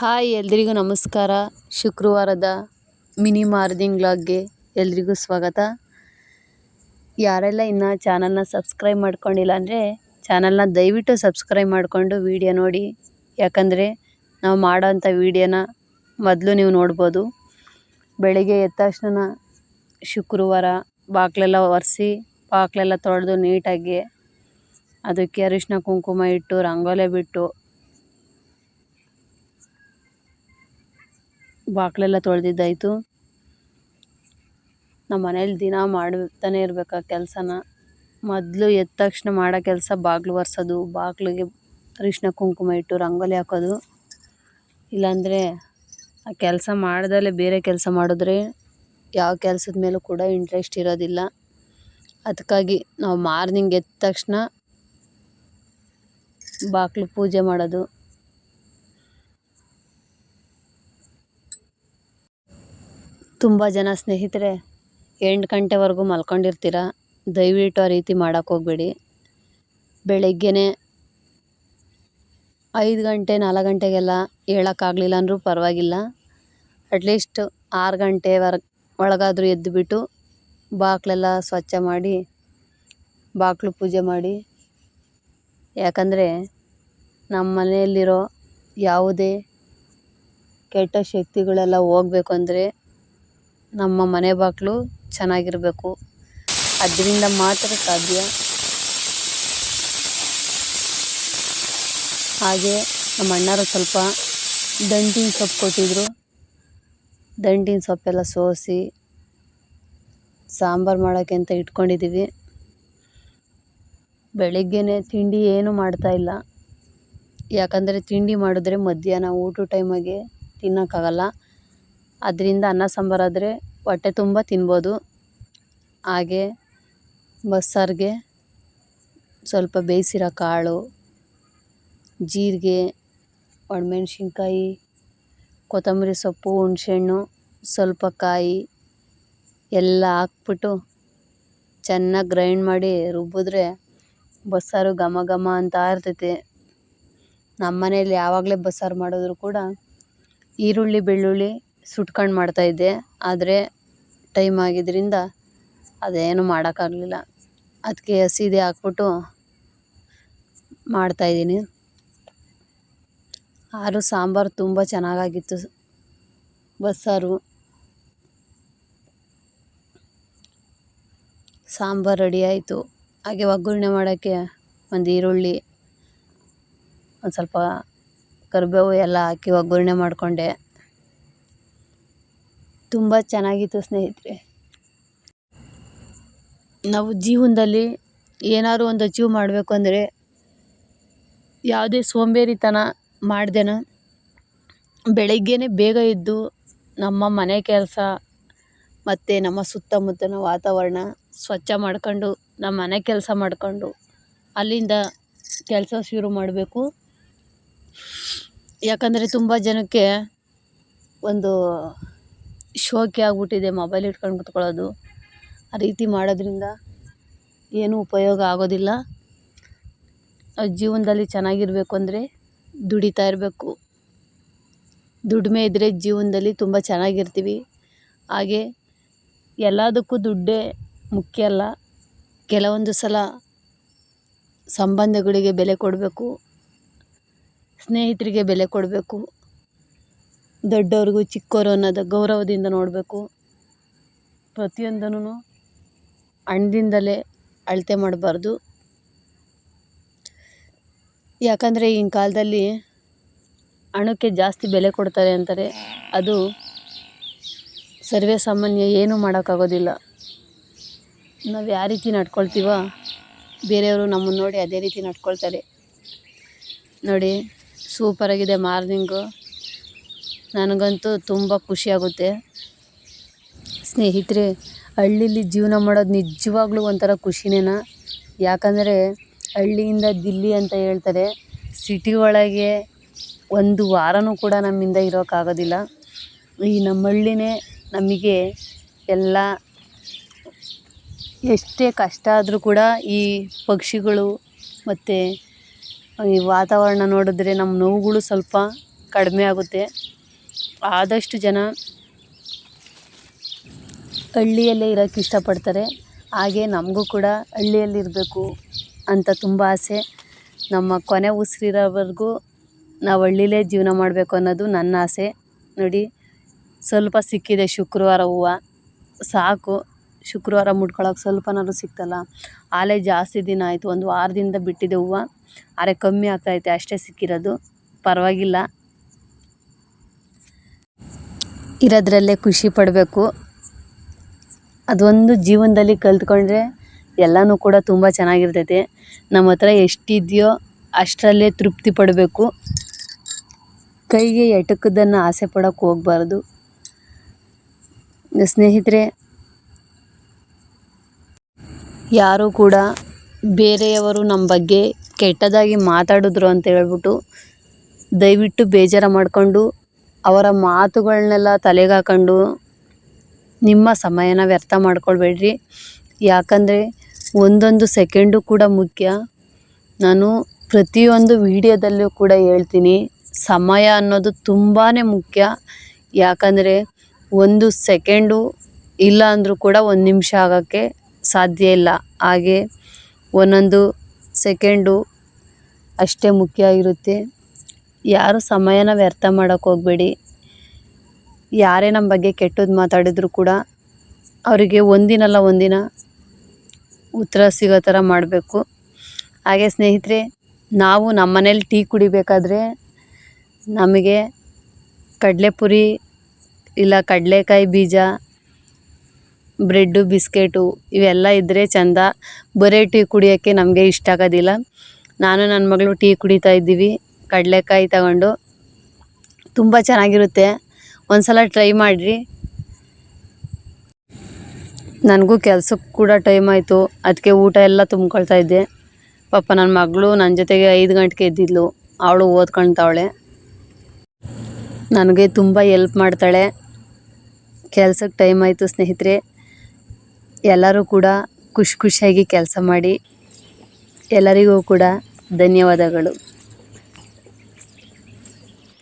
Hi, ಎಲ್ರಿಗೂ ನಮಸ್ಕಾರ. ಶುಕ್ರವಾರದ ಮಿನಿ ಮಾರ್ನಿಂಗ್ ವ್ಲಾಗ್ಗೆ ಎಲ್ರಿಗೂ ಸ್ವಾಗತ. ಯಾರೆಲ್ಲ ಇನ್ನು ಚಾನಲ್ನ ಸಬ್ಸ್ಕ್ರೈಬ್ ಮಾಡ್ಕೊಂಡಿಲ್ಲ ಅಂದರೆ ಚಾನಲ್ನ ದಯವಿಟ್ಟು ಸಬ್ಸ್ಕ್ರೈಬ್ ಮಾಡಿಕೊಂಡು ವಿಡಿಯೋ ನೋಡಿ. ಯಾಕಂದರೆ ನಾವು ಮಾಡೋಂಥ ವಿಡಿಯೋನ ಮೊದಲು ನೀವು ನೋಡ್ಬೋದು. ಬೆಳಿಗ್ಗೆ ಎದ್ದ ತಕ್ಷಣ ಶುಕ್ರವಾರ ಬಾಕ್ಲೆಲ್ಲ ಒರೆಸಿ, ಬಾಕ್ಲೆಲ್ಲ ತೊಳೆದು ನೀಟಾಗಿ ಅದಕ್ಕೆ ಅರಿಶಿನ, ಕುಂಕುಮ ಇಟ್ಟು, ರಂಗೋಲೆ ಬಿಟ್ಟು ಬಾಗಿಲೆಲ್ಲ ತೊಳೆದಿದ್ದಾಯ್ತು. ನಮ್ಮ ಮನೇಲಿ ದಿನ ಮಾಡ್ತಾನೆ ಇರ್ಬೇಕು ಆ ಕೆಲಸನ. ಮೊದಲು ಎದ್ದ ತಕ್ಷಣ ಮಾಡೋ ಕೆಲಸ ಬಾಗಿಲು ಒರೆಸೋದು, ಬಾಗಿಲಿಗೆ ಅರಿಶಿನ ಕುಂಕುಮ ಇಟ್ಟು ರಂಗೋಲಿ ಹಾಕೋದು. ಇಲ್ಲಾಂದರೆ ಆ ಕೆಲಸ ಮಾಡ್ದಲೇ ಬೇರೆ ಕೆಲಸ ಮಾಡಿದ್ರೆ ಯಾವ ಕೆಲಸದ ಮೇಲೂ ಕೂಡ ಇಂಟ್ರೆಸ್ಟ್ ಇರೋದಿಲ್ಲ. ಅದಕ್ಕಾಗಿ ನಾವು ಮಾರ್ನಿಂಗ್ ಎದ್ದ ತಕ್ಷಣ ಬಾಗಿಲು ಪೂಜೆ ಮಾಡೋದು. ತುಂಬ ಜನ ಸ್ನೇಹಿತರೆ, ಎಂಟು ಗಂಟೆವರೆಗೂ ಮಲ್ಕೊಂಡಿರ್ತೀರ? ದಯವಿಟ್ಟು ಆ ರೀತಿ ಮಾಡೋಕ್ಕೆ ಹೋಗಬೇಡಿ. ಬೆಳಗ್ಗೆನೇ ಐದು ಗಂಟೆ, ನಾಲ್ಕು ಗಂಟೆಗೆಲ್ಲ ಹೇಳೋಕ್ಕಾಗಲಿಲ್ಲ ಅಂದರೂ ಪರವಾಗಿಲ್ಲ. ಅಟ್ಲೀಸ್ಟ್ ಆರು ಗಂಟೆವರೆ ಒಳಗಾದರೂ ಎದ್ದುಬಿಟ್ಟು ಬಾಕ್ಲೆಲ್ಲ ಸ್ವಚ್ಛ ಮಾಡಿ ಬಾಗಿಲು ಪೂಜೆ ಮಾಡಿ. ಯಾಕಂದರೆ ನಮ್ಮ ಮನೆಯಲ್ಲಿರೋ ಯಾವುದೇ ಕೆಟ್ಟ ಶಕ್ತಿಗಳೆಲ್ಲ ಹೋಗ್ಬೇಕು ಅಂದರೆ ನಮ್ಮ ಮನೆ ಬಾಗಿಲು ಚೆನ್ನಾಗಿರಬೇಕು. ಅದರಿಂದ ಮಾತ್ರ ಸಾಧ್ಯ. ಹಾಗೆ ನಮ್ಮ ಅಣ್ಣಾರು ಸ್ವಲ್ಪ ದಂಟಿನ ಸೊಪ್ಪು ಕೊಟ್ಟಿದ್ದರು ದಂಟಿನ ಸೊಪ್ಪೆಲ್ಲ ಸೋಸಿ ಸಾಂಬಾರು ಮಾಡೋಕ್ಕೆ ಅಂತ ಇಟ್ಕೊಂಡಿದ್ದೀವಿ. ಬೆಳಗ್ಗೆನೇ ತಿಂಡಿ ಏನೂ ಮಾಡ್ತಾಯಿಲ್ಲ ಯಾಕಂದರೆ ತಿಂಡಿ ಮಾಡಿದ್ರೆ ಮಧ್ಯಾಹ್ನ ಊಟದ ಟೈಮಿಗೆ ತಿನ್ನೋಕ್ಕಾಗಲ್ಲ. ಅದರಿಂದ ಅನ್ನ ಸಾಂಬಾರಾದರೆ ಹೊಟ್ಟೆ ತುಂಬ ತಿನ್ಬೋದು. ಹಾಗೆ ಬಸ್ಸಾರಿಗೆ ಸ್ವಲ್ಪ ಬೇಯಿಸಿರೋ ಕಾಳು, ಜೀರಿಗೆ, ಒಣಮೆಣ್ಸಿನ್ಕಾಯಿ, ಕೊತ್ತಂಬರಿ ಸೊಪ್ಪು, ಹುಣ್ಸೆಹಣ್ಣು, ಸ್ವಲ್ಪ ಕಾಯಿ ಎಲ್ಲ ಹಾಕ್ಬಿಟ್ಟು ಚೆನ್ನಾಗಿ ಗ್ರೈಂಡ್ ಮಾಡಿ ರುಬ್ಬಿದ್ರೆ ಬಸ್ಸಾರು ಘಮ ಘಮ ಅಂತ ಇರ್ತೈತೆ ನಮ್ಮ ಮನೇಲಿ ಯಾವಾಗಲೇ ಬಸ್ಸಾರು ಮಾಡಿದ್ರು ಕೂಡ ಈರುಳ್ಳಿ, ಬೆಳ್ಳುಳ್ಳಿ ಸುಟ್ಕೊಂಡು ಮಾಡ್ತಾಯಿದ್ದೆ ಆದರೆ ಟೈಮ್ ಆಗಿದ್ದರಿಂದ ಅದೇನು ಮಾಡೋಕ್ಕಾಗಲಿಲ್ಲ. ಅದಕ್ಕೆ ಹಸಿದೆ ಹಾಕ್ಬಿಟ್ಟು ಮಾಡ್ತಾಯಿದ್ದೀನಿ ಆರು ಸಾಂಬಾರು ತುಂಬ ಚೆನ್ನಾಗಾಗಿತ್ತು. ಬಸ್ಸಾರು, ಸಾಂಬಾರು ರೆಡಿ ಆಯಿತು. ಹಾಗೆ ಒಗ್ಗರಣೆ ಮಾಡೋಕ್ಕೆ ಒಂದು ಈರುಳ್ಳಿ, ಒಂದು ಸ್ವಲ್ಪ ಕರಿಬೇವು ಎಲ್ಲ ಹಾಕಿ ಒಗ್ಗರಣೆ ಮಾಡಿಕೊಂಡೆ. ತುಂಬ ಚೆನ್ನಾಗಿತ್ತು ಸ್ನೇಹಿತರೆ. ನಾವು ಜೀವನದಲ್ಲಿ ಏನಾದ್ರು ಒಂದು ಅಚೀವ್ ಮಾಡಬೇಕು ಅಂದರೆ ಯಾವುದೇ ಸೋಂಬೇರಿತನ ಮಾಡ್ದೇನ ಬೆಳಗ್ಗೆನೇ ಬೇಗ ಎದ್ದು ನಮ್ಮ ಮನೆ ಕೆಲಸ ಮತ್ತು ನಮ್ಮ ಸುತ್ತಮುತ್ತಲಿನ ವಾತಾವರಣ ಸ್ವಚ್ಛ ಮಾಡ್ಕೊಂಡು ನಮ್ಮ ಮನೆ ಕೆಲಸ ಮಾಡಿಕೊಂಡು ಅಲ್ಲಿಂದ ಕೆಲಸ ಶುರು ಮಾಡಬೇಕು. ಯಾಕಂದರೆ ತುಂಬ ಜನಕ್ಕೆ ಒಂದು ಶೋಕಿ ಆಗಿಬಿಟ್ಟಿದೆ ಮೊಬೈಲ್ ಇಟ್ಕೊಂಡು ಕುತ್ಕೊಳ್ಳೋದು. ಆ ರೀತಿ ಮಾಡೋದ್ರಿಂದ ಏನೂ ಉಪಯೋಗ ಆಗೋದಿಲ್ಲ. ಜೀವನದಲ್ಲಿ ಚೆನ್ನಾಗಿರ್ಬೇಕು ಅಂದರೆ ದುಡಿತಾ ಇರಬೇಕು. ದುಡಿಮೆ ಇದ್ದರೆ ಜೀವನದಲ್ಲಿ ತುಂಬ ಚೆನ್ನಾಗಿರ್ತೀವಿ. ಹಾಗೆ ಎಲ್ಲದಕ್ಕೂ ದುಡ್ಡೇ ಮುಖ್ಯ ಅಲ್ಲ. ಕೆಲವೊಂದು ಸಲ ಸಂಬಂಧಗಳಿಗೆ ಬೆಲೆ ಕೊಡಬೇಕು. ಸ್ನೇಹಿತರಿಗೆ ಬೆಲೆ ಕೊಡಬೇಕು. ದೊಡ್ಡವ್ರಿಗೂ ಚಿಕ್ಕವರು ಅನ್ನೋದು ಗೌರವದಿಂದ ನೋಡಬೇಕು. ಪ್ರತಿಯೊಂದನ್ನು ಹಣದಿಂದಲೇ ಅಳತೆ ಮಾಡಬಾರ್ದು. ಯಾಕಂದರೆ ಈಗಿನ ಕಾಲದಲ್ಲಿ ಹಣಕ್ಕೆ ಜಾಸ್ತಿ ಬೆಲೆ ಕೊಡ್ತಾರೆ ಅಂತಾರೆ. ಅದು ಸರ್ವೇ ಸಾಮಾನ್ಯ ಏನೂ ಮಾಡೋಕ್ಕಾಗೋದಿಲ್ಲ. ನಾವು ಯಾವ ರೀತಿ ನಡ್ಕೊಳ್ತೀವೋ ಬೇರೆಯವರು ನಮ್ಮನ್ನು ನೋಡಿ ಅದೇ ರೀತಿ ನಡ್ಕೊಳ್ತಾರೆ. ನೋಡಿ ಸೂಪರಾಗಿದೆ ಮಾರ್ನಿಂಗು. ನನಗಂತೂ ತುಂಬ ಖುಷಿಯಾಗುತ್ತೆ ಸ್ನೇಹಿತರೆ, ಹಳ್ಳೀಲಿ ಜೀವನ ಮಾಡೋದು ನಿಜವಾಗ್ಲೂ ಒಂಥರ ಖುಷಿನೇನ? ಯಾಕಂದರೆ, ಹಳ್ಳಿಯಿಂದ ದಿಲ್ಲಿ ಅಂತ ಹೇಳ್ತಾರೆ, ಸಿಟಿ ಒಳಗೆ ಒಂದು ವಾರವೂ ಕೂಡ ನಮ್ಮಿಂದ ಇರೋಕ್ಕಾಗೋದಿಲ್ಲ ಈ ನಮ್ಮ ಹಳ್ಳಿನೇ ನಮಗೆ ಎಲ್ಲ ಎಷ್ಟೇ ಕಷ್ಟ ಆದರೂ ಕೂಡ ಈ ಪಕ್ಷಿಗಳು ಮತ್ತು ಈ ವಾತಾವರಣ ನೋಡಿದ್ರೆ ನಮ್ಮ ನೋವುಗಳು ಸ್ವಲ್ಪ ಕಡಿಮೆ ಆಗುತ್ತೆ. ಆದಷ್ಟು ಜನ ಹಳ್ಳಿಯಲ್ಲೇ ಇರೋಕ್ಕೆ ಇಷ್ಟಪಡ್ತಾರೆ. ಹಾಗೆ ನಮಗೂ ಕೂಡ ಹಳ್ಳಿಯಲ್ಲಿರಬೇಕು ಅಂತ ತುಂಬ ಆಸೆ. ನಮ್ಮ ಕೊನೆ ಉಸಿರಿರೋವರೆಗೂ ನಾವು ಹಳ್ಳಿಲೇ ಜೀವನ ಮಾಡಬೇಕು ಅನ್ನೋದು ನನ್ನ ಆಸೆ. ನೋಡಿ, ಸ್ವಲ್ಪ ಸಿಕ್ಕಿದೆ ಶುಕ್ರವಾರ ಹೂವು. ಸಾಕು, ಶುಕ್ರವಾರ ಮುಟ್ಕೊಳ್ಳೋಕೆ ಸ್ವಲ್ಪನಾದ್ರು ಸಿಕ್ತಲ್ಲ. ಆಲೆ ಜಾಸ್ತಿ ದಿನ ಆಯಿತು, ಒಂದು ವಾರದಿಂದ ಬಿಟ್ಟಿದೆ ಹೂವು. ಆದರೆ ಕಮ್ಮಿ ಆಗ್ತೈತೆ ಅಷ್ಟೇ ಸಿಕ್ಕಿರೋದು. ಪರವಾಗಿಲ್ಲ. ಇರೋದ್ರಲ್ಲೇ ಖುಷಿ ಪಡಬೇಕು. ಅದೊಂದು ಜೀವನದಲ್ಲಿ ಕಲ್ತ್ಕೊಂಡ್ರೆ ಎಲ್ಲನೂ ಕೂಡ ತುಂಬ ಚೆನ್ನಾಗಿರ್ತೈತೆ. ನಮ್ಮ ಹತ್ರ ಎಷ್ಟಿದೆಯೋ ಅಷ್ಟರಲ್ಲೇ ತೃಪ್ತಿ ಪಡಬೇಕು. ಕೈಗೆ ಎಟಕದನ್ನು ಆಸೆ ಪಡೋಕ್ಕೆ ಹೋಗ್ಬಾರ್ದು. ಸ್ನೇಹಿತರೆ, ಯಾರೂ ಕೂಡ ಬೇರೆಯವರು ನಮ್ಮ ಬಗ್ಗೆ ಕೆಟ್ಟದಾಗಿ ಮಾತಾಡಿದ್ರು ಅಂತ ಹೇಳ್ಬಿಟ್ಟು ದಯವಿಟ್ಟು ಬೇಜಾರು ಮಾಡಿಕೊಂಡು ಅವರ ಮಾತುಗಳನ್ನೆಲ್ಲ ತಲೆಗೆ ಹಾಕೊಂಡು ನಿಮ್ಮ ಸಮಯನ ವ್ಯರ್ಥ ಮಾಡ್ಕೊಳ್ಬೇಡ್ರಿ. ಯಾಕಂದರೆ ಒಂದೊಂದು ಸೆಕೆಂಡು ಕೂಡ ಮುಖ್ಯ. ನಾನು ಪ್ರತಿಯೊಂದು ವಿಡಿಯೋದಲ್ಲೂ ಕೂಡ ಹೇಳ್ತೀನಿ, ಸಮಯ ಅನ್ನೋದು ತುಂಬಾ ಮುಖ್ಯ. ಯಾಕಂದರೆ ಒಂದು ಸೆಕೆಂಡು ಇಲ್ಲ ಅಂದರೂ ಕೂಡ ಒಂದು ನಿಮಿಷ ಆಗೋಕ್ಕೆ ಸಾಧ್ಯ ಇಲ್ಲ. ಹಾಗೆ ಒಂದೊಂದು ಸೆಕೆಂಡು ಅಷ್ಟೇ ಮುಖ್ಯ ಆಗಿರುತ್ತೆ ಯಾರು ಸಮಯನ ವ್ಯರ್ಥ ಮಾಡೋಕ್ಕೆ ಹೋಗಬೇಡಿ. ಯಾರೇ ನಮ್ಮ ಬಗ್ಗೆ ಕೆಟ್ಟದ್ದು ಮಾತಾಡಿದ್ರು ಕೂಡ ಅವರಿಗೆ ಒಂದಿನಲ್ಲ ಒಂದಿನ ಉತ್ತರ ಸಿಗೋ ಥರ ಮಾಡಬೇಕು. ಹಾಗೆ ಸ್ನೇಹಿತರೆ, ನಾವು ನಮ್ಮ ಮನೇಲಿ ಟೀ ಕುಡಿಬೇಕಾದ್ರೆ ನಮಗೆ ಕಡಲೆಪುರಿ ಇಲ್ಲ ಕಡಲೆಕಾಯಿ ಬೀಜ, ಬ್ರೆಡ್ಡು, ಬಿಸ್ಕೆಟು ಇವೆಲ್ಲ ಇದ್ದರೆ ಚೆಂದ. ಬರೀ ಟೀ ಕುಡಿಯೋಕ್ಕೆ ನಮಗೆ ಇಷ್ಟ ಆಗೋದಿಲ್ಲ. ನಾನು ನನ್ನ ಮಗಳು ಟೀ ಕುಡಿತಾ ಇದ್ದೀವಿ. ಕಡಲೆಕಾಯಿ ತಗೊಂಡು ತುಂಬ ಚೆನ್ನಾಗಿರುತ್ತೆ. ಒಂದು ಸಲ ಟ್ರೈ ಮಾಡಿರಿ. ನನಗೂ ಕೆಲ್ಸಕ್ಕೆ ಕೂಡ ಟೈಮ್ ಆಯಿತು. ಅದಕ್ಕೆ ಊಟ ಎಲ್ಲ ತುಂಬ್ಕೊಳ್ತಾ ಇದ್ದೆ. ಪಾಪ ನನ್ನ ಮಗಳು ನನ್ನ ಜೊತೆಗೆ ಐದು ಗಂಟೆಗೆ ಎದ್ದಿದ್ಲು. ಅವಳು ಓದ್ಕೊಳ್ತಾವಳೆ ನನಗೆ ತುಂಬ ಎಲ್ಪ್ ಮಾಡ್ತಾಳೆ. ಕೆಲ್ಸಕ್ಕೆ ಟೈಮ್ ಆಯಿತು ಸ್ನೇಹಿತರೆ. ಎಲ್ಲರೂ ಕೂಡ ಖುಷಿ ಖುಷಿಯಾಗಿ ಕೆಲಸ ಮಾಡಿ. ಎಲ್ಲರಿಗೂ ಕೂಡ ಧನ್ಯವಾದಗಳು.